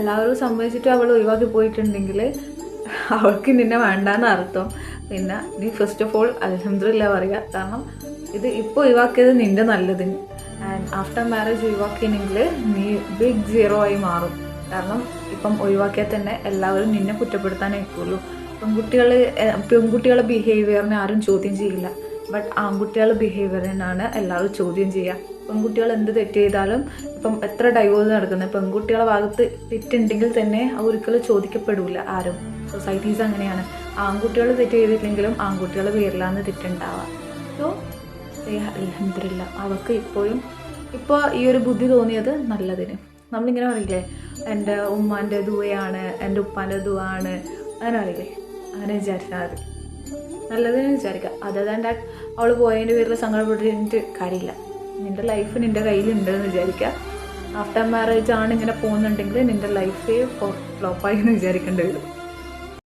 എല്ലാവരും സമ്മതിച്ചിട്ട് അവൾ ഒഴിവാക്കി പോയിട്ടുണ്ടെങ്കിൽ അവൾക്ക് നിന്നെ വേണ്ടാന്ന് അർത്ഥം. പിന്നെ നീ ഫസ്റ്റ് ഓഫ് ഓൾ അലഹമില്ല പറയുക കാരണം ഇത് ഇപ്പോൾ ഒഴിവാക്കിയത് നിന്റെ നല്ലതിന്. ആൻഡ് ആഫ്റ്റർ മാരേജ് ഒഴിവാക്കിയെങ്കിൽ നീ ബിഗ് സീറോ ആയി മാറും. കാരണം ഇപ്പം ഒഴിവാക്കിയാൽ തന്നെ എല്ലാവരും നിന്നെ കുറ്റപ്പെടുത്താനായിരിക്കുള്ളൂ പെൺകുട്ടികൾ പെൺകുട്ടികളുടെ ബിഹേവിയറിനെ ആരും ചോദ്യം ചെയ്യില്ല. ബട്ട് ആൺകുട്ടികളുടെ ബിഹേവിയറിനാണ് എല്ലാവരും ചോദ്യം ചെയ്യുക. പെൺകുട്ടികൾ എന്ത് തെറ്റ് ചെയ്താലും ഇപ്പം എത്ര ഡൈവോഴ്സ് നടക്കുന്നത് പെൺകുട്ടികളെ ഭാഗത്ത് തെറ്റുണ്ടെങ്കിൽ തന്നെ അത് ഒരിക്കലും ചോദിക്കപ്പെടില്ല ആരും. സൊസൈറ്റീസ് അങ്ങനെയാണ്. ആൺകുട്ടികൾ തെറ്റ് ചെയ്തിട്ടില്ലെങ്കിലും ആൺകുട്ടികളുടെ പേരിലാണ് തെറ്റുണ്ടാവുക സോ അലഹമില്ല അവർക്ക് ഇപ്പോഴും ഇപ്പോൾ ഈ ഒരു ബുദ്ധി തോന്നിയത് നല്ലതിന്. നമ്മളിങ്ങനെ പറയില്ലേ എന്റെ ഉമ്മാന്റെ ദുവയാണ് എന്റെ ഉപ്പാന്റെ ദുവാണ്. അങ്ങനെ പറയില്ലേ? അങ്ങനെ വിചാരിച്ചാൽ മതി. നല്ലതിന് വിചാരിക്കുക ദാൻ ദാറ്റ് അവൾ പോയതിന്റെ പേരിൽ സങ്കടപ്പെട്ടിട്ട് കാര്യമില്ല. നിന്റെ ലൈഫ് നിന്റെ കയ്യിലുണ്ട് എന്ന് വിചാരിക്കുക ആഫ്റ്റർ മാരേജ് ആണ് ഇങ്ങനെ പോകുന്നുണ്ടെങ്കിൽ നിന്റെ ലൈഫേ ഫ്ലോപ്പായി എന്ന് വിചാരിക്കേണ്ടി വരും.